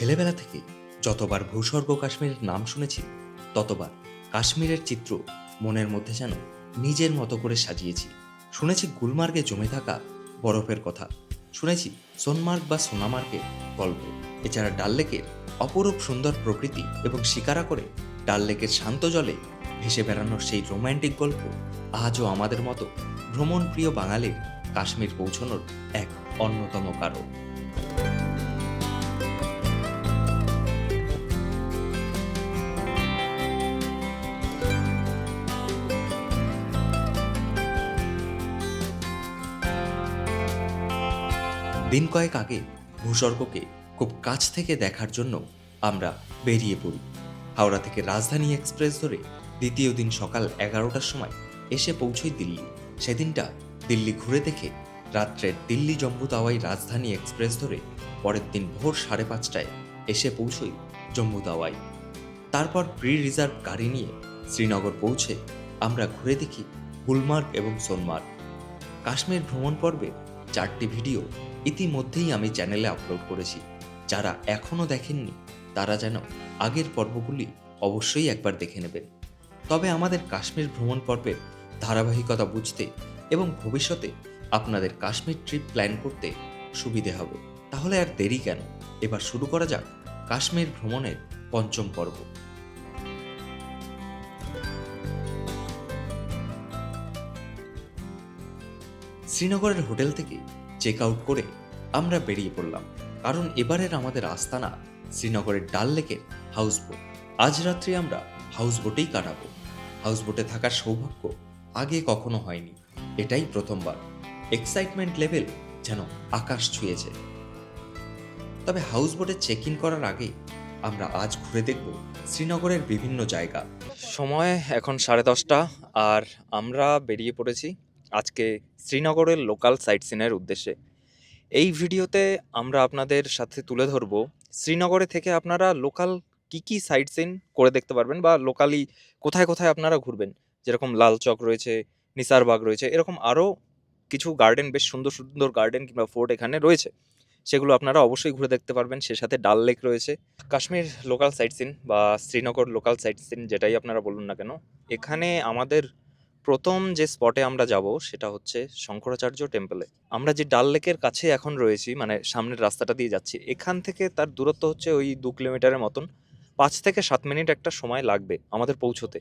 ছেলেবেলা থেকে যতবার ভূস্বর্গ কাশ্মীরের নাম শুনেছি, ততবার কাশ্মীরের চিত্র মনের মধ্যে যেন নিজের মতো করে সাজিয়েছি। শুনেছি গুলমার্গে জমে থাকা বরফের কথা, শুনেছি সোনমার্গ বা সোনামার্গের গল্প, এছাড়া ডাল লেকের অপরূপ সুন্দর প্রকৃতি এবং শিকারা করে ডাল লেকের শান্ত জলে ভেসে বেড়ানোর সেই রোমান্টিক গল্প আজও আমাদের মতো ভ্রমণপ্রিয় বাঙালির কাশ্মীর পৌঁছানোর এক অন্যতম কারণ। দিন কয়েক আগে ভূস্বর্গকে খুব কাছ থেকে দেখার জন্য আমরা বেরিয়ে পড়ি। হাওড়া থেকে রাজধানী এক্সপ্রেস ধরে দ্বিতীয় দিন সকাল এগারোটার সময় এসে পৌঁছই দিল্লি। সেদিনটা দিল্লি ঘুরে দেখে রাত্রের দিল্লি জম্মু তাওয়াই রাজধানী এক্সপ্রেস ধরে পরের দিন ভোর সাড়ে পাঁচটায় এসে পৌঁছই জম্মু তাওয়াই তারপর প্রি রিজার্ভ গাড়ি নিয়ে শ্রীনগর পৌঁছে আমরা ঘুরে দেখি গুলমার্গ এবং সোনমার্গ। কাশ্মীর ভ্রমণ পর্বে চারটি ভিডিও ইতিমধ্যেই আমি চ্যানেলে আপলোড করেছি। যারা এখনও দেখেননি, তারা যেন আগের পর্বগুলি অবশ্যই একবার দেখে নেবেন। তবে আমাদের কাশ্মীর ভ্রমণ পর্বের ধারাবাহিকতা বুঝতে এবং ভবিষ্যতে আপনাদের কাশ্মীর ট্রিপ প্ল্যান করতে সুবিধে হবে। তাহলে আর দেরি কেন? এবার শুরু করা যাক কাশ্মীর ভ্রমণের পঞ্চম পর্ব। শ্রীনগরের হোটেল থেকে চেক আউট করে আমরা বেরিয়ে পড়লাম। কারণ এবারের আমাদের আস্তানা শ্রীনগরের ডাল লেকের হাউসবোট আজ রাত্রে আমরা হাউসবোটেই কাটাবো। হাউসবোটে থাকার সৌভাগ্য আগে কখনো হয়নি। এটাই প্রথমবার। এক্সাইটমেন্ট লেভেল যেন আকাশ ছুঁয়েছে। তবে হাউসবোটে চেক ইন করার আগে আমরা আজ ঘুরে দেখব শ্রীনগরের বিভিন্ন জায়গা। সময় এখন সাড়ে দশটা আর আমরা বেরিয়ে পড়েছি আজকে শ্রীনগরের লোকাল সাইট সিনের উদ্দেশ্যে। এই ভিডিওতে আমরা আপনাদের সাথে তুলে ধরব, শ্রীনগরে থেকে আপনারা লোকাল কি কি সাইট সিন করে দেখতে পারবেন বা লোকালি কোথায় কোথায় আপনারা ঘুরবেন? যেরকম লাল চক রয়েছে, নিসারবাগ রয়েছে, এরকম আরও কিছু গার্ডেন বেশ সুন্দর সুন্দর গার্ডেন কিংবা ফোর্ট এখানে রয়েছে। সেগুলো আপনারা অবশ্যই ঘুরে দেখতে পারবেন, সে সাথে ডাল লেক রয়েছে। কাশ্মীর লোকাল সাইট সিন বা শ্রীনগর লোকাল সাইট সিন যেটাই আপনারা বলুন না কেন, এখানে আমাদের প্রথম যে স্পটে আমরা যাব সেটা হচ্ছে শঙ্করাচার্য টেম্পলে আমরা যে ডাল লেকের কাছে এখন রয়েছি মানে সামনের রাস্তাটা দিয়ে যাচ্ছি, এখান থেকে তার দূরত্ব হচ্ছে ওই দু কিলোমিটারের মতন। পাঁচ থেকে সাত মিনিট একটা সময় লাগবে আমাদের পৌঁছতে।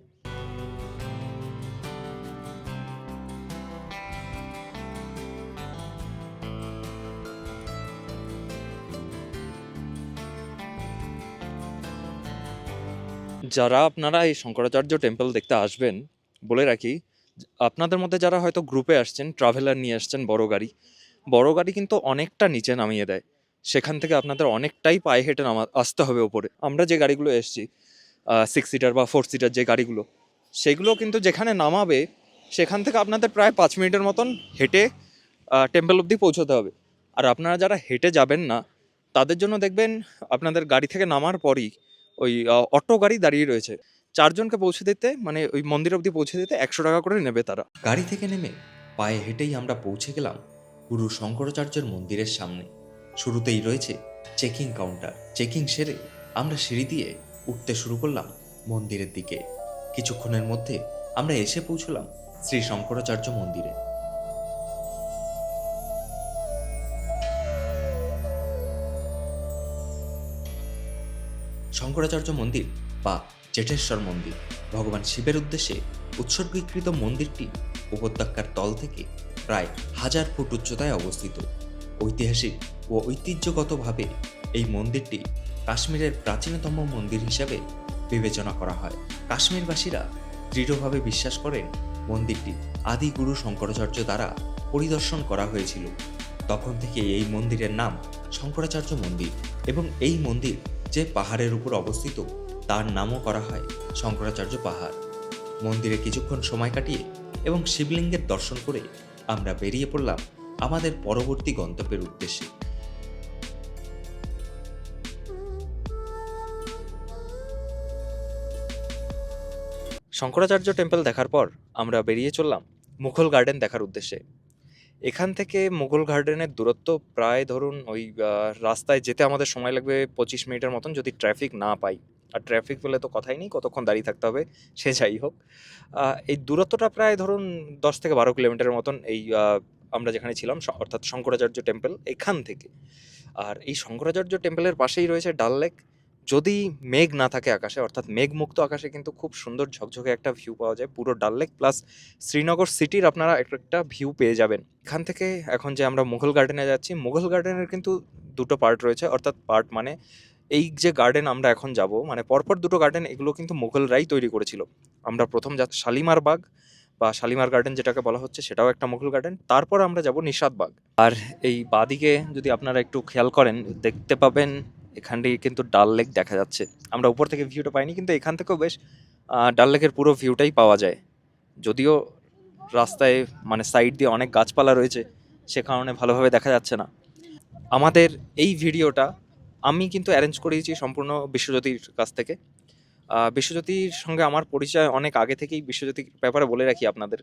যারা আপনারা এই শঙ্করাচার্য টেম্পল দেখতে আসবেন, বলে রাখি আপনাদের মধ্যে যারা হয়তো গ্রুপে আসছেন ট্রাভেলার নিয়ে আসছেন, বড় গাড়ি বড় গাড়ি কিন্তু অনেকটা নিচে নামিয়ে দেয়। সেখান থেকে আপনাদের অনেকটাই পায়ে হেঁটে নামা, আসতে হবে ওপরে। আমরা যে গাড়িগুলো এসছি সিক্স সিটার বা ফোর সিটার যে গাড়িগুলো, সেগুলো কিন্তু যেখানে নামাবে, সেখান থেকে আপনাদের প্রায় পাঁচ মিনিটের মতন হেঁটে টেম্পল অবধি পৌঁছতে হবে। আর আপনারা যারা হেঁটে যাবেন না, তাদের জন্য দেখবেন আপনাদের গাড়ি থেকে নামার পরই ওই অটো গাড়ি দাঁড়িয়ে রয়েছে। চারজনকে পৌঁছে দিতে মানে ওই মন্দির অবধি পৌঁছে দিতে একশো টাকা করে নেবে তারা। গাড়ি থেকে নেমে পায়ে হেঁটেই আমরা পৌঁছে গেলাম গুরু শঙ্করাচার্যের মন্দিরের সামনে। শুরুতেই রয়েছে চেকিং কাউন্টার চেকিং সেরে আমরা সিঁড়ি দিয়ে উঠতে শুরু করলাম মন্দিরের দিকে। কিছুক্ষণের মধ্যে আমরা এসে পৌঁছলাম শ্রী শঙ্করাচার্য মন্দিরে। শঙ্করাচার্য মন্দির বা জেঠেশ্বর মন্দির। ভগবান শিবের উদ্দেশ্যে উৎসর্গীকৃত মন্দিরটি উপত্যকার তল থেকে প্রায় হাজার ফুট উচ্চতায় অবস্থিত। ঐতিহাসিক ও ঐতিহ্যগতভাবে এই মন্দিরটি কাশ্মীরের প্রাচীনতম মন্দির হিসাবে বিবেচনা করা হয়। কাশ্মীরবাসীরা দৃঢ়ভাবে বিশ্বাস করেন মন্দিরটি আদি গুরু শঙ্করাচার্য দ্বারা পরিদর্শন করা হয়েছিল। তখন থেকে এই মন্দিরের নাম শঙ্করাচার্য মন্দির এবং এই মন্দির যে পাহাড়ের উপর অবস্থিত তার নামও করা হয়, শঙ্করাচার্য পাহাড়। মন্দিরে কিছুক্ষণ সময় কাটিয়ে এবং শিবলিঙ্গের দর্শন করে আমরা বেরিয়ে পড়লাম আমাদের পরবর্তী গন্তব্যের উদ্দেশ্যে। শঙ্করাচার্য টেম্পল দেখার পর আমরা বেরিয়ে চললাম মুঘল গার্ডেন দেখার উদ্দেশ্যে। এখান থেকে মুঘল গার্ডেনের দূরত্ব প্রায় ধরুন ওই রাস্তায় যেতে আমাদের সময় লাগবে পঁচিশ মিনিটের মতন যদি ট্রাফিক না পাই। আর ট্রাফিক পেলে তো কথাই নেই, কতক্ষণ দাঁড়িয়ে থাকতে হবে, সে যাই হোক। এই দূরত্বটা প্রায় ধরুন দশ থেকে বারো কিলোমিটারের মতন এই আমরা যেখানে ছিলাম অর্থাৎ শঙ্করাচার্য টেম্পল এখান থেকে। আর এই শঙ্করাচার্য টেম্পলের পাশেই রয়েছে ডাল লেক যদি মেঘ না থাকে আকাশে, অর্থাৎ মেঘমুক্ত আকাশে কিন্তু খুব সুন্দর ঝকঝকে একটা ভিউ পাওয়া যায় পুরো ডাল লেক প্লাস শ্রীনগর সিটির আপনারা এক- একটা ভিউ পেয়ে যাবেন। এখান থেকে এখন যে আমরা মুঘল গার্ডেনে যাচ্ছি, মুঘল গার্ডেনের কিন্তু দুটো পার্ট রয়েছে, অর্থাৎ পার্ট মানে এই যে গার্ডেন আমরা এখন যাব মানে পরপর দুটো গার্ডেন এগুলো কিন্তু মুঘলরাই তৈরি করেছিল। আমরা প্রথম যা শালিমার বাগ বা শালিমার গার্ডেন যেটাকে বলা হচ্ছে, সেটাও একটা মুঘল গার্ডেন তারপর আমরা যাব নিষাদ বাগ। আর এই বাদিকে যদি আপনারা একটু খেয়াল করেন, দেখতে পাবেন এখান এখানটি কিন্তু ডাল লেক দেখা যাচ্ছে। আমরা উপর থেকে ভিউটা পাইনি, কিন্তু এখান থেকেও বেশ ডাল লেকের পুরো ভিউটাই পাওয়া যায়। যদিও রাস্তায় মানে সাইড দিয়ে অনেক গাছপালা রয়েছে, সে কারণে ভালোভাবে দেখা যাচ্ছে না। আমাদের এই ভিডিওটা আমি কিন্তু অ্যারেঞ্জ করিয়েছি সম্পূর্ণ বিশ্বজ্যোতির কাছ থেকে। বিশ্বজ্যোতির সঙ্গে আমার পরিচয় অনেক আগে থেকেই বিশ্বজ্যোতির ব্যাপারে বলে রাখি আপনাদের।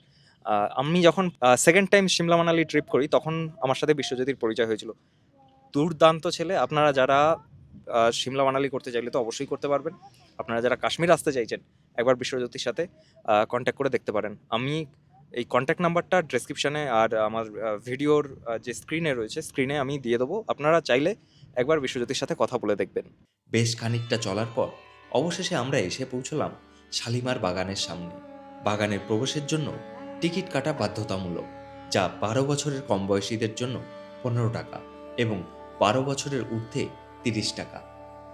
আমি যখন second time Shimla Manali trip করি, তখন আমার সাথে বিশ্বজ্যোতির পরিচয় হয়েছিল। দুর্দান্ত ছেলে, আপনারা যারা সিমলা মানালি করতে চাইলে তো অবশ্যই করতে পারবেন। আপনারা যারা কাশ্মীর আসতে চাইছেন, একবার বিশ্বজ্যোতির সাথে কন্ট্যাক্ট করে দেখতে পারেন। আমি এই কন্ট্যাক্ট নাম্বারটা ডেসক্রিপশানে আর আমার ভিডিওর যে স্ক্রিনে রয়েছে স্ক্রিনে আমি দিয়ে দেবো। আপনারা চাইলে একবার বিশ্বজ্যোতির সাথে কথা বলে দেখবেন। বেশ খানিকটা চলার পর অবশেষে আমরা এসে পৌঁছলাম শালিমার বাগানের সামনে। বাগানের প্রবেশের জন্য টিকিট কাটা বাধ্যতামূলক, যা বারো বছরের কম বয়সীদের জন্য পনেরো টাকা এবং বারো বছরের ঊর্ধ্বে তিরিশ টাকা।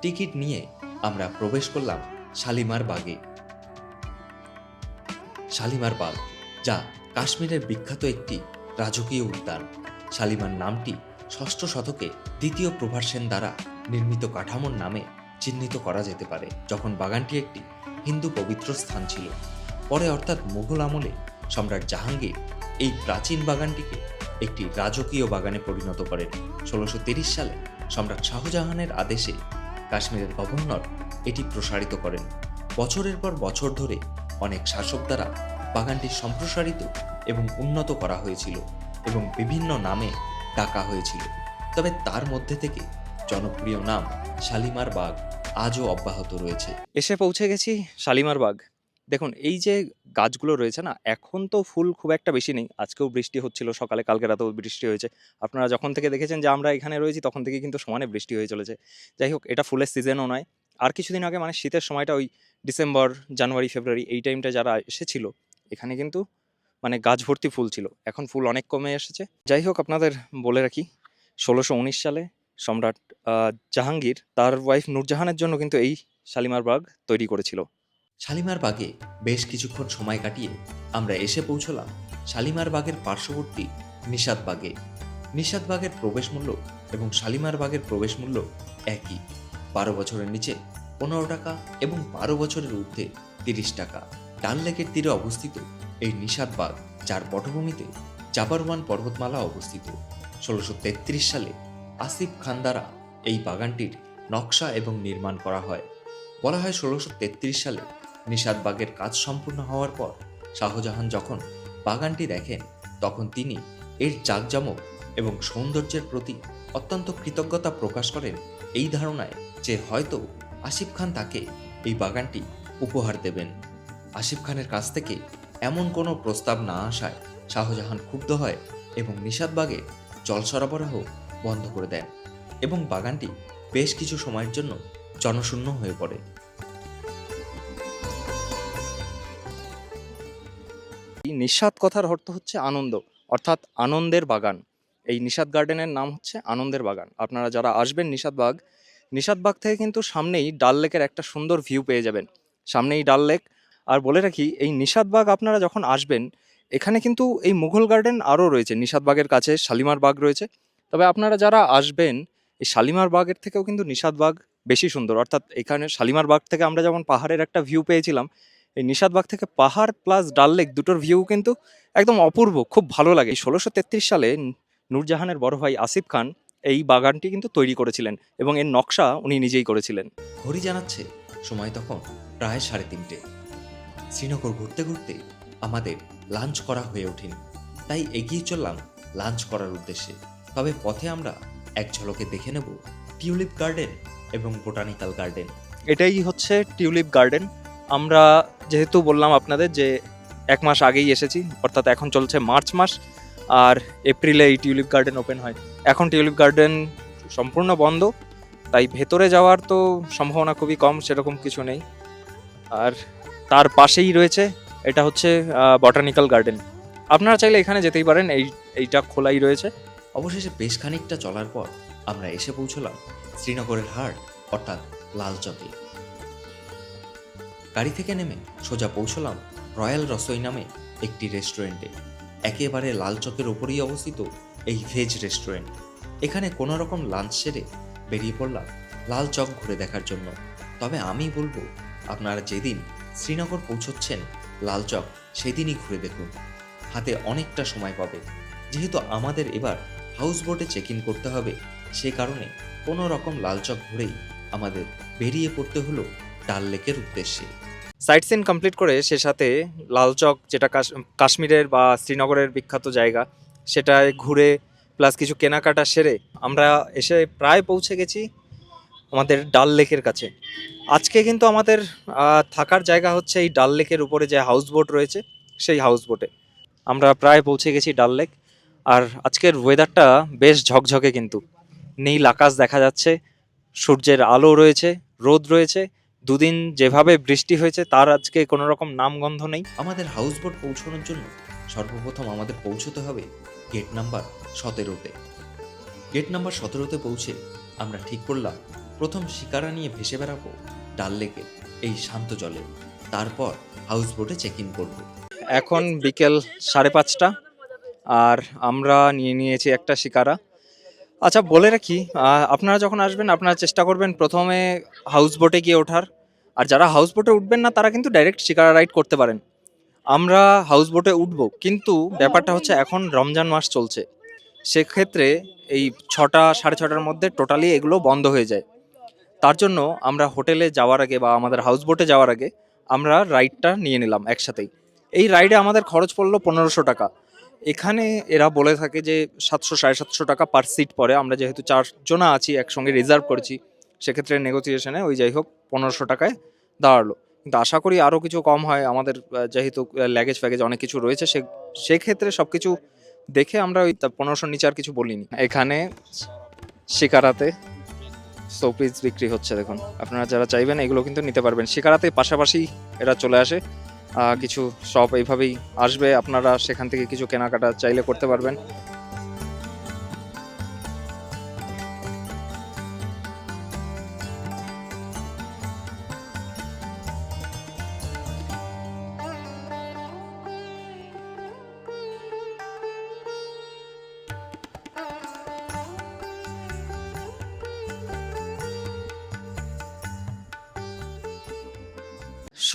টিকিট নিয়ে আমরা প্রবেশ করলাম শালিমার বাগে। শালিমার বাগ, যা কাশ্মীরের বিখ্যাত একটি রাজকীয় উদ্যান। শালিমার নামটি ষষ্ঠ শতকে দ্বিতীয় প্রভার সেন দ্বারা নির্মিত কাঠামোর নামে চিহ্নিত করা যেতে পারে, যখন বাগানটি একটি হিন্দু পবিত্র স্থান ছিল। পরে অর্থাৎ মুঘল আমলে সম্রাট জাহাঙ্গীর এই প্রাচীন বাগানটিকে একটি রাজকীয় বাগানে পরিণত করেন। ষোলোশো সালে সম্রাট শাহজাহানের আদেশে কাশ্মীরের গভর্নর এটি প্রসারিত করেন। বছরের পর বছর ধরে অনেক শাসক দ্বারা বাগানটি সম্প্রসারিত এবং উন্নত করা হয়েছিল এবং বিভিন্ন নামে ডাকা হয়েছিল। তবে তার মধ্যে থেকে জনপ্রিয় নাম শালিমার বাগ আজও অব্যাহত রয়েছে। এসে পৌঁছে গেছি শালিমার বাগ। দেখুন, এই যে গাছগুলো রয়েছে না, এখন তো ফুল খুব একটা বেশি নেই। আজকেও বৃষ্টি হচ্ছিল, সকালে, কালকে রাতেও বৃষ্টি হয়েছে। আপনারা যখন থেকে দেখেছেন যে আমরা এখানে রয়েছি, তখন থেকে কিন্তু সমানে বৃষ্টি হয়ে চলেছে। যাই হোক, এটা ফুলের সিজনও নয়। আর কিছুদিন আগে মানে শীতের সময়টা ওই ডিসেম্বর, জানুয়ারি, ফেব্রুয়ারি, এই টাইমটা যারা এসেছিল, এখানে কিন্তু মানে গাছ ভর্তি ফুল ছিল। এখন ফুল অনেক কমে এসেছে। যাই হোক, আপনাদের বলে রাখি, ষোলোশো উনিশ সালে সম্রাট জাহাঙ্গীর তার ওয়াইফ নূরজাহানের জন্য কিন্তু এই শালিমার বাগ তৈরি করেছিল। শালিমার বাগে বেশ কিছুক্ষণ সময় কাটিয়ে আমরা এসে পৌঁছলাম শালিমার বাগের পার্শ্ববর্তী নিষাদ বাগে। নিষাদ বাগের প্রবেশ মূল্য এবং শালিমার বাগের প্রবেশ মূল্য একই। বারো বছরের নিচে পনেরো টাকা এবং বারো বছরের ঊর্ধ্বে তিরিশ টাকা। ডাল লেকের তীরে অবস্থিত এই নিষাদ বাগ যার পটভূমিতে জাবারওয়ান পর্বতমালা অবস্থিত। ষোলোশো সালে আসিফ খান দ্বারা এই বাগানটির নকশা এবং নির্মাণ করা হয়। বলা হয় ষোলোশো সালে নিষাদবাগের কাজ সম্পূর্ণ হওয়ার পর শাহজাহান যখন বাগানটি দেখেন, তখন তিনি এর জাঁকজমক এবং সৌন্দর্যের প্রতি অত্যন্ত কৃতজ্ঞতা প্রকাশ করেন এই ধারণায় যে হয়তো আসিফ খান তাকে এই বাগানটি উপহার দেবেন। আসিফ খানের কাছ থেকে এমন কোনো প্রস্তাব না আসায় শাহজাহান ক্ষুব্ধ হয় এবং নিষাদবাগে জল সরবরাহ বন্ধ করে দেন এবং বাগানটি বেশ কিছু সময়ের জন্য জনশূন্য হয়ে পড়ে। নিষাদ কথার অর্থ হচ্ছে আনন্দ, অর্থাৎ আনন্দের বাগান। এই নিষাদ গার্ডেনের নাম হচ্ছে আনন্দের বাগান। আপনারা যারা আসবেন নিষাদ বাগ থেকে কিন্তু সামনেই ডাল লেকের একটা সুন্দর ভিউ পেয়ে যাবেন। সামনেই ডাল লেক আর বলে রাখি, এই নিষাদবাগ আপনারা যখন আসবেন, এখানে কিন্তু এই মুঘল গার্ডেন আরও রয়েছে। নিষাদবাগের কাছে শালিমার বাগ রয়েছে। তবে আপনারা যারা আসবেন, এই শালিমার বাগের থেকেও কিন্তু নিষাদবাগ বেশি সুন্দর। অর্থাৎ এখানে শালিমার বাগ থেকে আমরা যেমন পাহাড়ের একটা ভিউ পেয়েছিলাম, এই নিষাদবাগ থেকে পাহাড় প্লাস ডাল লেক দুটোর ভিউ কিন্তু একদম অপূর্ব, খুব ভালো লাগে। ষোলোশো তেত্রিশ সালে নূরজাহানের বড় ভাই আসিফ খান এই বাগানটি কিন্তু তৈরি করেছিলেন এবং এর নকশা উনি নিজেই করেছিলেন। ঘড়ি জানাচ্ছে, সময় তখন প্রায় সাড়ে তিনটে। শ্রীনগর ঘুরতে ঘুরতে আমাদের লাঞ্চ করা হয়ে ওঠেনি। তাই এগিয়ে চললাম লাঞ্চ করার উদ্দেশ্যে। তবে পথে আমরা এক ঝলকে দেখে নেব টিউলিপ গার্ডেন এবং বোটানিক্যাল গার্ডেন। এটাই হচ্ছে টিউলিপ গার্ডেন। আমরা যেহেতু বললাম আপনাদের যে এক মাস আগেই এসেছি, অর্থাৎ এখন চলছে মার্চ মাস, আর এপ্রিলে এই টিউলিপ গার্ডেন ওপেন হয়। এখন টিউলিপ গার্ডেন সম্পূর্ণ বন্ধ, তাই ভেতরে যাওয়ার তো সম্ভাবনা খুবই কম, সেরকম কিছু নেই। আর তার পাশেই রয়েছে, এটা হচ্ছে বটানিক্যাল গার্ডেন আপনারা চাইলে এখানে যেতেই পারেন, এই, এইটা খোলাই রয়েছে। অবশেষে বেশ খানিকটা চলার পর আমরা এসে পৌঁছলাম শ্রীনগরের হাট, অর্থাৎ লাল গাড়ি থেকে নেমে সোজা পৌঁছলাম রয়্যাল রসোই নামে একটি রেস্টুরেন্টে। একেবারে লাল চকের ওপরেই অবস্থিত এই ভেজ রেস্টুরেন্ট। এখানে কোনো রকম লাঞ্চ সেরে বেরিয়ে পড়লাম লাল চক ঘুরে দেখার জন্য। তবে আমি বলব, আপনারা যেদিন শ্রীনগর পৌঁছচ্ছেন লালচক, সেদিনই ঘুরে দেখুন। হাতে অনেকটা সময় পাবে। যেহেতু আমাদের এবার হাউস বোটে চেক ইন করতে হবে, সে কারণে কোনো রকম লাল চক ঘুরেই আমাদের বেরিয়ে পড়তে হলো ডাল লেকের উদ্দেশ্যে। সাইট সিন কমপ্লিট করে সে সাথে লালচক, যেটা কাশ- কাশ্মীরের বা শ্রীনগরের বিখ্যাত জায়গা, সেটায় ঘুরে প্লাস কিছু কেনাকাটা সেরে আমরা এসে প্রায় পৌঁছে গেছি। আমাদের ডাল লেকের কাছে। আজকে কিন্তু আমাদের থাকার জায়গা হচ্ছে এই ডাল লেকের উপরে যে হাউস বোট রয়েছে, সেই হাউস বোটে আমরা প্রায় পৌঁছে গেছি ডাল লেক, আর আজকের ওয়েদারটা বেশ ঝকঝকে কিন্তু। নীল আকাশ দেখা যাচ্ছে, সূর্যের আলো রয়েছে, রোদ রয়েছে, দুদিন যেভাবে বৃষ্টি হয়েছে, তার আজকে কোনো রকম নামগন্ধ নেই। আমাদের হাউস বোট পৌঁছানোর জন্য সর্বপ্রথম আমাদের পৌঁছতে হবে গেট নাম্বার সতেরোতে। গেট নাম্বার সতেরোতে পৌঁছে আমরা ঠিক করলাম প্রথম শিকারা নিয়ে ভেসে বেড়াবো ডাল লেকে, এই শান্ত জলে। তারপর হাউস বোটে চেক ইন করব। এখন বিকেল সাড়ে পাঁচটা, আর আমরা নিয়ে নিয়েছি একটা শিকারা। আচ্ছা বলে রাখি আপনারা যখন আসবেন, আপনারা চেষ্টা করবেন প্রথমে হাউস বোটে গিয়ে ওঠার। আর যারা হাউস বোটে উঠবেন না, তারা কিন্তু ডাইরেক্ট শিকারা রাইড করতে পারেন। আমরা হাউস বোটে উঠবো, কিন্তু ব্যাপারটা হচ্ছে এখন রমজান মাস চলছে। সেক্ষেত্রে এই ছটা, সাড়ে ছটার মধ্যে টোটালি এগুলো বন্ধ হয়ে যায়। তার জন্য আমরা হোটেলে যাওয়ার আগে বা আমাদের হাউস বোটে যাওয়ার আগে আমরা রাইডটা নিয়ে নিলাম একসাথেই। এই রাইডে আমাদের খরচ পড়ল পনেরোশো টাকা। এখানে এরা বলে থাকে যে সাতশো, সাড়ে সাতশো টাকা পার সিট পরে আমরা যেহেতু চারজনা আছি, একসঙ্গে রিজার্ভ করেছি, সেক্ষেত্রে নেগোসিয়েশনে ওই যাই হোক পনেরোশো টাকায় দাঁড়াল। কিন্তু আশা করি আরও কিছু কম হয়। আমাদের যেহেতু ল্যাগেজ ফ্যাগেজ অনেক কিছু রয়েছে, সে, সেক্ষেত্রে সব কিছু দেখে আমরা ওই পনেরোশোর নিচে আর কিছু বলিনি। এখানে শিকারাতে শোপিস বিক্রি হচ্ছে, দেখুন। আপনারা যারা চাইবেন, এগুলো কিন্তু নিতে পারবেন। শিকারাতে পাশাপাশি এরা চলে আসে। কিছু শপ এইভাবেই আসবে। আপনারা সেখান থেকে কিছু কেনাকাটা চাইলে করতে পারবেন।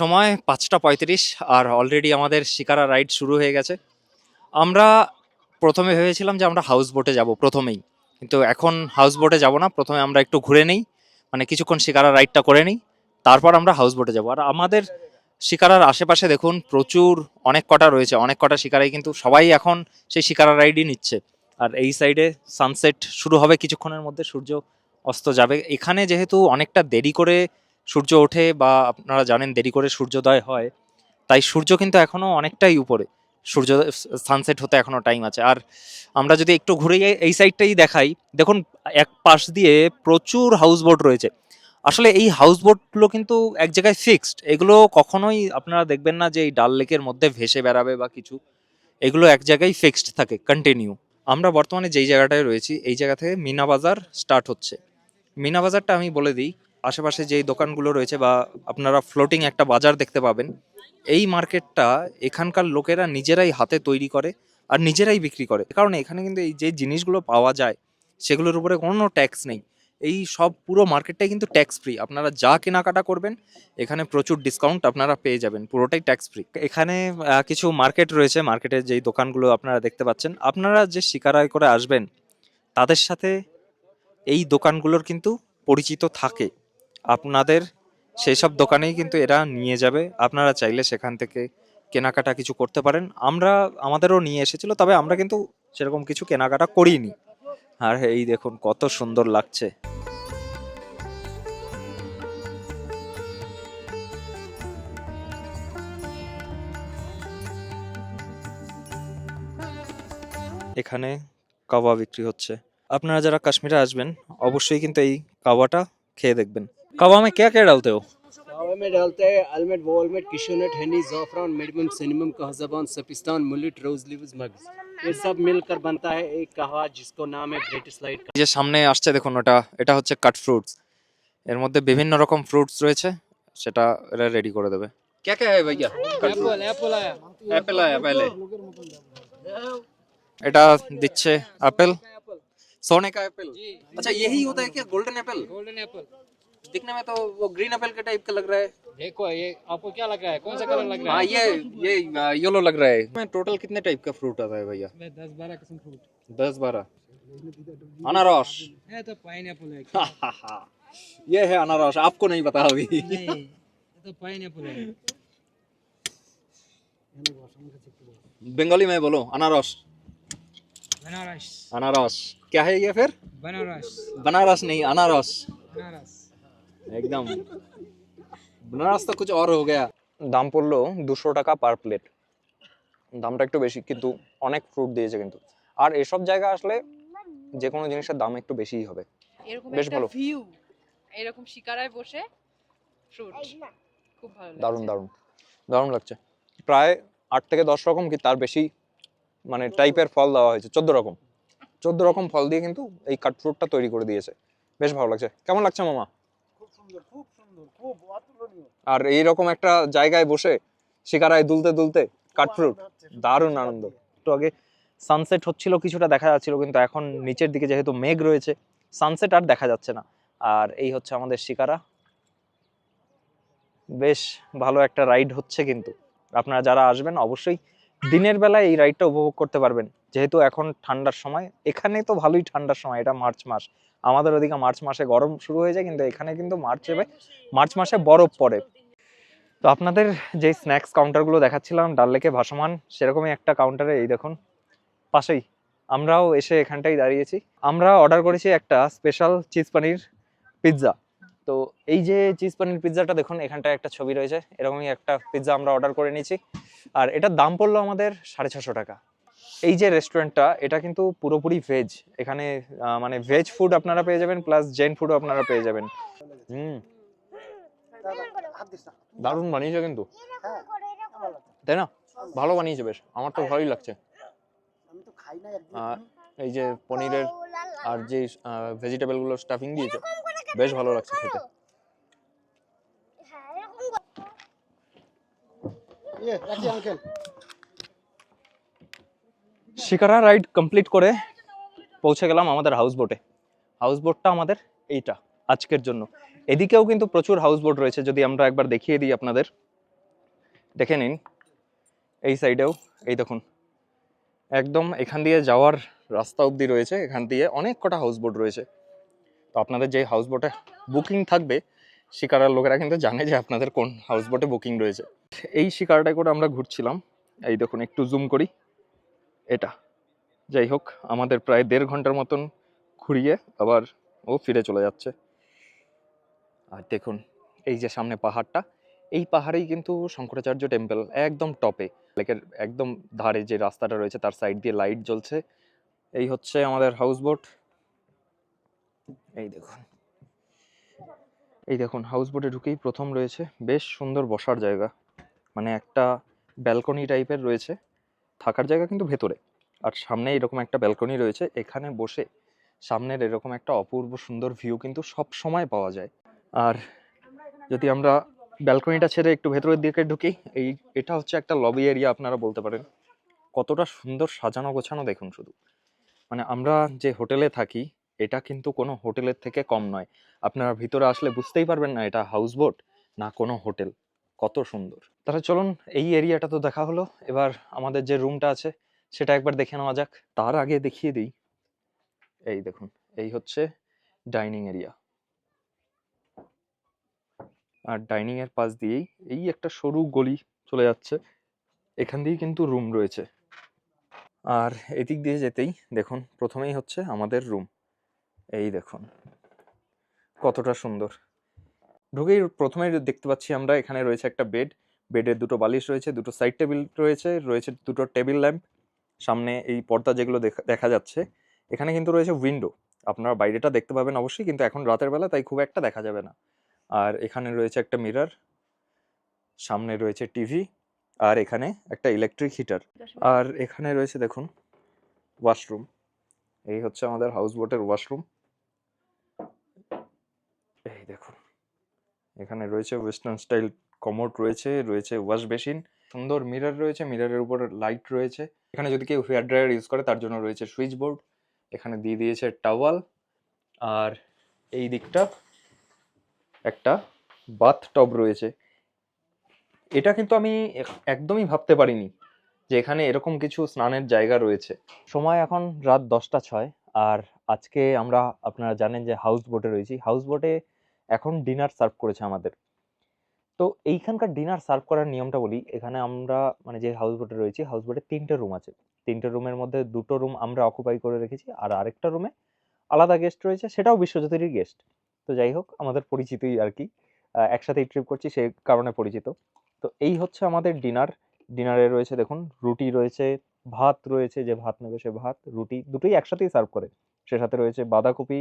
সময় পাঁচটা পঁয়ত্রিশ, আর অলরেডি আমাদের শিকারা রাইড শুরু হয়ে গেছে। আমরা প্রথমে ভেবেছিলাম যে আমরা হাউস বোটে যাব প্রথমেই, কিন্তু এখন হাউস বোটে যাব না, প্রথমে আমরা একটু ঘুরে নেই মানে কিছুক্ষণ শিকারা রাইডটা করে নিই, তারপর আমরা হাউস বোটে যাব। আর আমাদের শিকারার আশেপাশে দেখুন প্রচুর অনেক কটা রয়েছে, অনেক কটা শিকারাই কিন্তু সবাই এখন সেই শিকারা রাইডই নিচ্ছে। আর এই সাইডে সানসেট শুরু হবে কিছুক্ষণের মধ্যে, সূর্য অস্ত যাবে। এখানে যেহেতু অনেকটা দেরি করে সূর্য ওঠে বা আপনারা জানেন দেরি করে সূর্যোদয় হয়, তাই সূর্য কিন্তু এখনও অনেকটাই উপরে। সূর্য সানসেট হতে এখনও টাইম আছে। আর আমরা যদি একটু ঘুরে এই- সাইডটাই দেখাই, দেখুন এক পাশ দিয়ে প্রচুর হাউস বোট রয়েছে। আসলে এই হাউস বোটগুলো কিন্তু এক জায়গায় ফিক্সড এগুলো কখনোই আপনারা দেখবেন না যে এই ডাল লেকের মধ্যে ভেসে বেড়াবে বা কিছু। এগুলো এক জায়গায় ফিক্সড থাকে কন্টিনিউ আমরা বর্তমানে যেই জায়গাটায় রয়েছি, এই জায়গা থেকে মিনা বাজার স্টার্ট হচ্ছে। মিনা বাজারটা আমি বলে দিই আশেপাশে যেই দোকানগুলো রয়েছে বা আপনারা ফ্লোটিং একটা বাজার দেখতে পাবেন, এই মার্কেটটা এখানকার লোকেরা নিজেরাই হাতে তৈরি করে আর নিজেরাই বিক্রি করে। কারণ এখানে কিন্তু এই যে জিনিসগুলো পাওয়া যায়, সেগুলোর উপরে কোনো ট্যাক্স নেই। এই সব পুরো মার্কেটটাই কিন্তু ট্যাক্স ফ্রি আপনারা যা কেনাকাটা করবেন, এখানে প্রচুর ডিসকাউন্ট আপনারা পেয়ে যাবেন, পুরোটাই ট্যাক্স ফ্রি এখানে কিছু মার্কেট রয়েছে, মার্কেটের যেই দোকানগুলো আপনারা দেখতে পাচ্ছেন, আপনারা যে শিকারায় করে আসবেন, তাদের সাথে এই দোকানগুলোর কিন্তু পরিচিত থাকে। আপনাদের সেই সব দোকানেই কিন্তু এরা নিয়ে যাবে। আপনারা চাইলে সেখান থেকে কেনাকাটা কিছু করতে পারেন। আমরা, আমাদেরও নিয়ে এসেছিল, তবে আমরা কিন্তু সেরকম কিছু কেনাকাটা করিনি। আর এই দেখুন, কত সুন্দর লাগছে। এখানে কাওয়া বিক্রি হচ্ছে। আপনারা যারা কাশ্মীরে আসবেন, অবশ্যই কিন্তু এই কাওয়াটা খেয়ে দেখবেন। কাওয়া में क्या क्या डालते हो कावे में डालते हैं अलमेट वॉलमेट किशोनट हनी ज़ाफ़रान मिडमम सिनेमम कहजबान सपिस्तान मुलिट रोज लिव्स मग्स ये सब मिलकर बनता है एक कहवा जिसको नाम है ब्रिटिश लाइट এই যে सामने আসছে দেখুন ওটা এটা হচ্ছে কাট ফ্রুটস এর মধ্যে বিভিন্ন রকম ফ্রুটস রয়েছে সেটা এরা রেডি করে দেবে क्या क्या है भैया एप्पल एप्पल आया অ্যাপেল আয়া पहले এটা দিচ্ছে আপেল सोने का एप्पल अच्छा यही होता है क्या गोल्डन एप्पल गोल्डन एप्पल दिखने में तो वो ग्रीन एप्पल के टाइप का लग रहा है। देखो ये आपको क्या लग रहा है? कौन सा कलर लग रहा हाँ है? ये ये येलो लग रहा है। इसमें टोटल कितने टाइप का फ्रूट आता है भैया? दस बारह किस्म फ्रूट दस बारह। अनारस। है तो पाइन है। ये है अनारस आपको नहीं पता अभी। तो पाइन है। बंगाली में बोलो अनारस। बनारस। अनारस। क्या है ये फिर? बनारस। बनारस नहीं अनारस। একদম बनारस তো কিছু और हो गया দাম পড়লো দুশো টাকা পার প্লেট দামটা একটু বেশি কিন্তু অনেক ফ্রুট দিয়েছে কিন্তু আর এসব জায়গা আসলে যে কোনো জিনিসের দাম একটু বেশিই হবে এরকম বেশ একটা ভালো। ভিউ এরকম শিকারায় বসে ফ্রুট খুব ভালো লাগছে। দারুণ দারুণ দারুণ লাগছে প্রায় আট থেকে দশ রকম কি তার বেশি মানে টাইপের ফল দেওয়া হয়েছে চোদ্দ রকম চোদ্দ রকম ফল দিয়ে কিন্তু এই কাট ফ্রুটটা তৈরি করে দিয়েছে বেশ ভালো লাগছে কেমন লাগছে মামা আর এইরকম একটা জায়গায় বসে শিকারায় দুলতে দুলতে কাট ফ্রুট দারুণ আনন্দ। একটু আগে সানসেট হচ্ছিল কিছুটা দেখা যাচ্ছিল কিন্তু এখন নিচের দিকে যেহেতু মেঘ রয়েছে সানসেট আর দেখা যাচ্ছে না। আর এই হচ্ছে আমাদের শিকারা। বেশ ভালো একটা রাইড হচ্ছে কিন্তু। আপনারা যারা আসবেন অবশ্যই দিনের বেলায় এই রাইডটা উপভোগ করতে পারবেন। যেহেতু এখন ঠান্ডার সময় এখানে তো ভালোই ঠান্ডার সময় এটা মার্চ মাস। আমাদের ওদিকে মার্চ মাসে গরম শুরু হয়ে যায়, কিন্তু এখানে কিন্তু মার্চে মার্চ মাসে বরফ পড়ে। তো আপনাদের যে স্ন্যাক্স কাউন্টারগুলো দেখাচ্ছিলাম, ডাল লেকে ভাসমান, সেরকমই একটা কাউন্টারে এই দেখুন, পাশেই। আমরাও এসে এখানটাই দাঁড়িয়েছি। আমরা অর্ডার করেছি একটা স্পেশাল চিজ পানির পিৎজা তো এই যে চিজ পানির পিৎজাটা দেখুন, এখানটায় একটা ছবি রয়েছে, এরকমই একটা পিৎজা আমরা অর্ডার করে নিয়েছি। আর এটার দাম পড়ল আমাদের সাড়ে ছশো টাকা। এই যে রেস্টুরেন্টটা এটা কিন্তু পুরোপুরি ভেজ এখানে মানে ভেজ ফুড আপনারা পেয়ে যাবেন প্লাস জেন ফুডও আপনারা পেয়ে যাবেন। হুম। দারুণ বানিয়েছে কিন্তু। তাই না? ভালো বানিয়েছে বেশ। আমার তো ভালোই লাগছে। আর এই যে পনিরের আর যে ভেজিটেবলগুলো স্টাফিং দিয়েছে বেশ ভালো লাগছে খেতে। শিকারা রাইড কমপ্লিট করে পৌঁছে গেলাম আমাদের হাউস বোটে হাউস বোটটা আমাদের এইটা, আজকের জন্য। এদিকেও কিন্তু প্রচুর হাউস বোট রয়েছে, যদি আমরা একবার দেখিয়ে দিই আপনাদের। দেখে নিন, এই সাইডেও এই দেখুন। একদম এখান দিয়ে যাওয়ার রাস্তা অবধি রয়েছে, এখান দিয়ে অনেক কটা হাউস বোট রয়েছে। তো আপনাদের যে হাউস বোটে বুকিং থাকবে, শিকারার লোকেরা কিন্তু জানে যে আপনাদের কোন হাউস বোটে বুকিং রয়েছে। এই শিকারটায় করে আমরা ঘুরছিলাম। এই দেখুন, একটু জুম করি। এটা। যাই হোক আমাদের প্রায় দেড় ঘণ্টার মতন ঘুরিয়ে আবার ও ফিরে চলে যাচ্ছে। আর দেখুন, এই যে সামনে পাহাড়টা, এই পাহাড়েই কিন্তু শঙ্করাচার্য টেম্পল একদম টপে। লেকের একদম ধারে যে রাস্তাটা রয়েছে, তার সাইড দিয়ে লাইট জ্বলছে। এই হচ্ছে আমাদের হাউস বোট এই দেখুন। এই দেখুন হাউস বোটে ঢুকেই প্রথম রয়েছে বেশ সুন্দর বসার জায়গা। মানে একটা ব্যালকনি টাইপের রয়েছে। থাকার জায়গা কিন্তু ভেতরে। আর সামনে এরকম একটা ব্যালকনি রয়েছে, এখানে বসে সামনের এরকম একটা অপূর্ব সুন্দর ভিউ কিন্তু সব সময় পাওয়া যায়। আর যদি আমরা ব্যালকনিটা ছেড়ে একটু ভেতরের দিকে ঢুকি, এই, এটা হচ্ছে একটা লবি এরিয়া আপনারা বলতে পারেন। কতটা সুন্দর সাজানো গোছানো দেখুন শুধু। মানে আমরা যে হোটেলে থাকি, এটা কিন্তু কোনো হোটেলের থেকে কম নয়। আপনারা ভিতরে আসলে বুঝতেই পারবেন না এটা হাউস বোট না কোনো হোটেল কত সুন্দর। তাহলে চলুন, এই এরিয়াটা তো দেখা হলো। এবার আমাদের যে রুমটা আছে, সেটা একবার দেখে নেওয়া যাক। তার আগে দেখিয়ে দিই। এই দেখুন, এই হচ্ছে ডাইনিং এরিয়া আর ডাইনিং এর পাশ দিয়েই এই একটা সরু গলি চলে যাচ্ছে। এখান দিয়েই কিন্তু রুম রয়েছে। আর এদিক দিয়ে যেতেই দেখুন, প্রথমেই হচ্ছে আমাদের রুম এই দেখুন, কতটা সুন্দর। ঢুকেই প্রথমেই দেখতে পাচ্ছি আমরা এখানে রয়েছে একটা বেড। বেডের দুটো বালিশ রয়েছে, দুটো সাইড টেবিল রয়েছে রয়েছে দুটো টেবিল ল্যাম্প সামনে এই পর্দা যেগুলো দেখা যাচ্ছে, এখানে কিন্তু রয়েছে উইন্ডো আপনারা বাইরেটা দেখতে পাবেন অবশ্যই, কিন্তু এখন রাতের বেলা তাই খুব একটা দেখা যাবে না। আর এখানে রয়েছে একটা মিরর সামনে রয়েছে টিভি আর এখানে একটা ইলেকট্রিক হিটার আর এখানে রয়েছে দেখুন ওয়াশরুম এই হচ্ছে আমাদের হাউস বোটের ওয়াশরুম এই দেখুন এখানে রয়েছে ওয়েস্টার্ন স্টাইল কমোড রয়েছে রয়েছে ওয়াশ বেসিন সুন্দর মিরর রয়েছে মিররের উপর লাইট রয়েছে। এখানে যদি কেউ হেয়ার ড্রায়ার ইউজ করে, তার জন্য রয়েছে সুইচ বোর্ড এখানে দিয়ে দিয়েছে টাওয়াল আর এই দিকটা একটা বাথ টব রয়েছে। এটা কিন্তু আমি একদমই ভাবতে পারিনি যে এখানে এরকম কিছু স্নানের জায়গা রয়েছে। সময় এখন রাত দশটা ছয়, আর আজকে আমরা, আপনারা জানেন যে হাউস বোটে রয়েছি। হাউস বোটে এখন ডিনার সার্ভ করেছে আমাদের। তো এইখানকার ডিনার সার্ভ করার নিয়মটা বলি, এখানে আমরা মানে যে হাউস বোটে রয়েছি হাউস বোটে তিনটে রুম আছে। তিনটে রুমের মধ্যে দুটো রুম আমরা অকুপাই করে রেখেছি, আর আরেকটা রুমে আলাদা গেস্ট রয়েছে, সেটাও বিশ্বজ্যোতিরই গেস্ট তো যাই হোক, আমাদের পরিচিতই আর কি। একসাথেই ট্রিপ করছি সেই কারণে পরিচিত। তো এই হচ্ছে আমাদের ডিনার ডিনারে রয়েছে দেখুন, রুটি রয়েছে, ভাত রয়েছে, যে ভাত নেবে সে ভাত, রুটি, দুটোই একসাথেই সার্ভ করে। সে সাথে রয়েছে বাঁধাকপি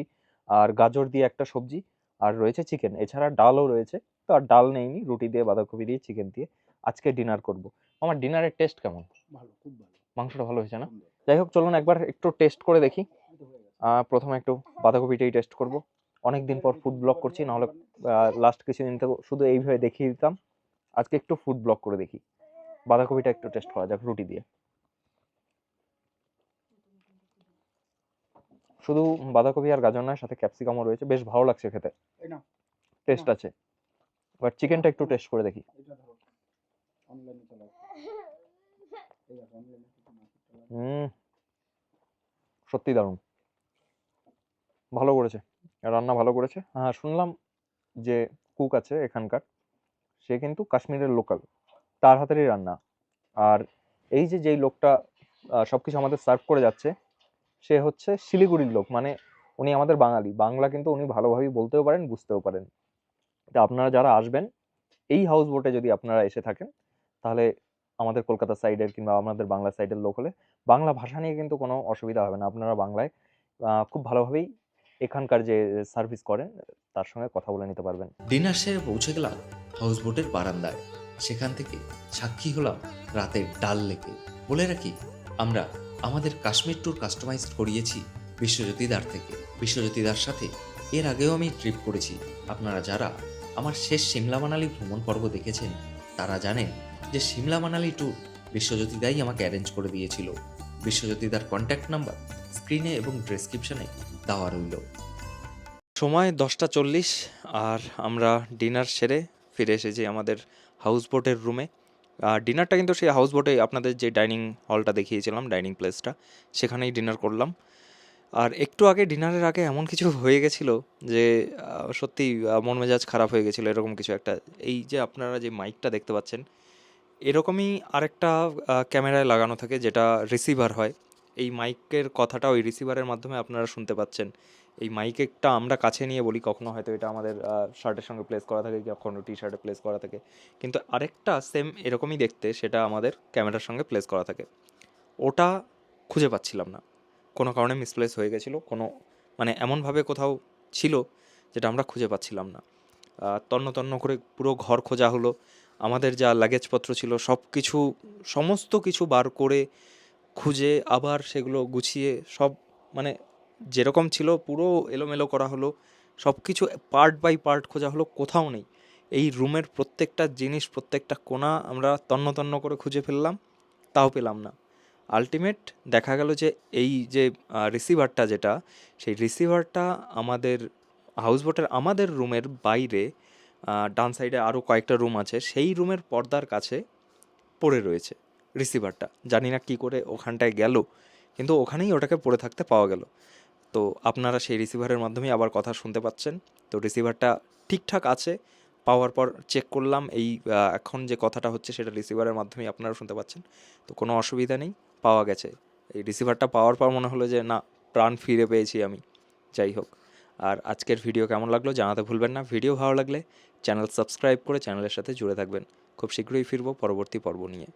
আর গাজর দিয়ে একটা সবজি। আর রয়েছে চিকেন এছাড়া ডালও রয়েছে। তো আর ডাল নেইনি রুটি দিয়ে বাঁধাকপি দিয়ে চিকেন দিয়ে আজকে ডিনার করব। আমার ডিনারের টেস্ট কেমন? ভালো খুব ভালো। মাংসটা ভালো হয়েছে না? যাই হোক চলুন একবার একটু টেস্ট করে দেখি। প্রথমে একটু বাঁধাকপিটাই টেস্ট করব। অনেক দিন পর ফুড ব্লগ করছি নাহলে লাস্ট কিছুদিন তো শুধু এইভাবে দেখিয়ে দিতাম। আজকে একটু ফুড ব্লগ করে দেখি। বাঁধাকপিটা একটু টেস্ট করা যাক রুটি দিয়ে। শুধু বাঁধাকপি আর গাজর নয় সাথে ক্যাপসিকামও রয়েছে। বেশ ভালো লাগছে খেতে। টেস্ট আছে। বাট চিকেনটা একটু টেস্ট করে দেখি। হুম। সত্যি দারুণ। ভালো করেছে। রান্না ভালো করেছে। হ্যাঁ শুনলাম যে কুক আছে এখানকার। সে কিন্তু কাশ্মীরের লোকাল তার হাতেরই রান্না। আর এই যে যেই লোকটা সব কিছু আমাদের সার্ভ করে যাচ্ছে সে হচ্ছে শিলিগুড়ির লোক মানে উনি আমাদের বাঙালি। বাংলা কিন্তু উনি ভালোভাবেই বলতেও পারেন, বুঝতেও পারেন। তা আপনারা যারা আসবেন, এই হাউস বোটে যদি আপনারা এসে থাকেন, তাহলে আমাদের কলকাতা সাইডের কিংবা আমাদের বাংলা সাইডের লোক হলে বাংলা ভাষা নিয়ে কিন্তু কোনো অসুবিধা হবে না। আপনারা বাংলায় খুব ভালোভাবেই এখানকার যে সার্ভিস করেন, তার সঙ্গে কথা বলে নিতে পারবেন। ডিনার সেরে পৌঁছে গেলাম হাউস বোটের বারান্দায়। সেখান থেকে সাক্ষী হলাম রাতের ডাল লেকে। বলে রাখি, আমরা আমাদের কাশ্মীর ট্যুর কাস্টমাইজ করিয়েছি বিশ্বজ্যোতিদার থেকে। বিশ্বজ্যোতিদার সাথে এর আগেও আমি ট্রিপ করেছি। আপনারা যারা আমার শেষ সিমলা মানালি ভ্রমণ পর্ব দেখেছেন, তারা জানেন যে সিমলা মানালি ট্যুর বিশ্বজ্যোতিদাই আমাকে অ্যারেঞ্জ করে দিয়েছিল। বিশ্বজ্যোতিদার কন্ট্যাক্ট নাম্বার স্ক্রিনে এবং ডেসক্রিপশনে দেওয়া রইল। সময় দশটা চল্লিশ, আর আমরা ডিনার সেরে ফিরে এসেছি আমাদের হাউস বোটের রুমে ডিনারটা কিন্তু সেই হাউস বোটে আপনাদের যে ডাইনিং হলটা দেখিয়েছিলাম ডাইনিং প্লেসটা সেখানেই ডিনার করলাম। আর একটু আগে ডিনারের আগে এমন কিছু হয়ে গেছিল যে সত্যি মন মেজাজ খারাপ হয়ে গেছিল এরকম কিছু একটা। এই যে আপনারা যে মাইকটা দেখতে পাচ্ছেন, এরকমই আরেকটা ক্যামেরায় লাগানো থাকে যেটা রিসিভার হয়। এই মাইকের কথাটা ওই রিসিভারের মাধ্যমে আপনারা শুনতে পাচ্ছেন। এই মাইকেরটা আমরা কাছে নিয়ে বলি, কখনো হয়তো এটা আমাদের শার্টের সঙ্গে প্লেস করা থাকে, কখনো টি শার্টে প্লেস করা থাকে। কিন্তু আরেকটা সেম এরকমই দেখতে, সেটা আমাদের ক্যামেরার সঙ্গে প্লেস করা থাকে। ওটা খুঁজে পাচ্ছিলাম না। কোনো কারণে মিসপ্লেস হয়ে গেছিল, কোনো মানে এমনভাবে কোথাও ছিল যেটা আমরা খুঁজে পাচ্ছিলাম না। তন্ন তন্ন করে পুরো ঘর খোঁজা হলো। আমাদের যা লাগেজপত্র ছিল সব কিছু সমস্ত কিছু বার করে খুঁজে আবার সেগুলো গুছিয়ে সব মানে যেরকম ছিল, পুরো এলোমেলো করা হলো সব কিছু পার্ট বাই পার্ট খোঁজা হলো, কোথাও নেই। এই রুমের প্রত্যেকটা জিনিস, প্রত্যেকটা কোণা আমরা তন্ন তন্ন করে খুঁজে ফেললাম, তাও পেলাম না। আলটিমেট দেখা গেল যে, এই যে রিসিভারটা যেটা, সেই রিসিভারটা আমাদের হাউসবোটের আমাদের রুমের বাইরে ডান সাইডে আরও কয়েকটা রুম আছে, সেই রুমের পর্দার কাছে পড়ে রয়েছে রিসিভারটা জানি না কী করে ওখানটায় গেল, কিন্তু ওখানেই ওটাকে পড়ে থাকতে পাওয়া গেল। তো আপনারা সেই রিসিভারের মাধ্যমেই আবার কথা শুনতে পাচ্ছেন। তো রিসিভারটা ঠিকঠাক আছে, পাওয়ার পর চেক করলাম, এই এখন যে কথাটা হচ্ছে সেটা রিসিভারের মাধ্যমেই আপনারা শুনতে পাচ্ছেন। তো কোনো অসুবিধা নেই, পাওয়া গেছে। এই রিসিভারটা পাওয়ার পর মনে হলো যে, না, প্রাণ ফিরে পেয়েছি আমি। যাই হোক, আর আজকের ভিডিও কেমন লাগল জানাতে ভুলবেন না। ভিডিও ভালো লাগলে চ্যানেল সাবস্ক্রাইব করে চ্যানেলের সাথে জুড়ে থাকবেন। খুব শীঘ্রই ফিরবো পরবর্তী পর্ব নিয়ে।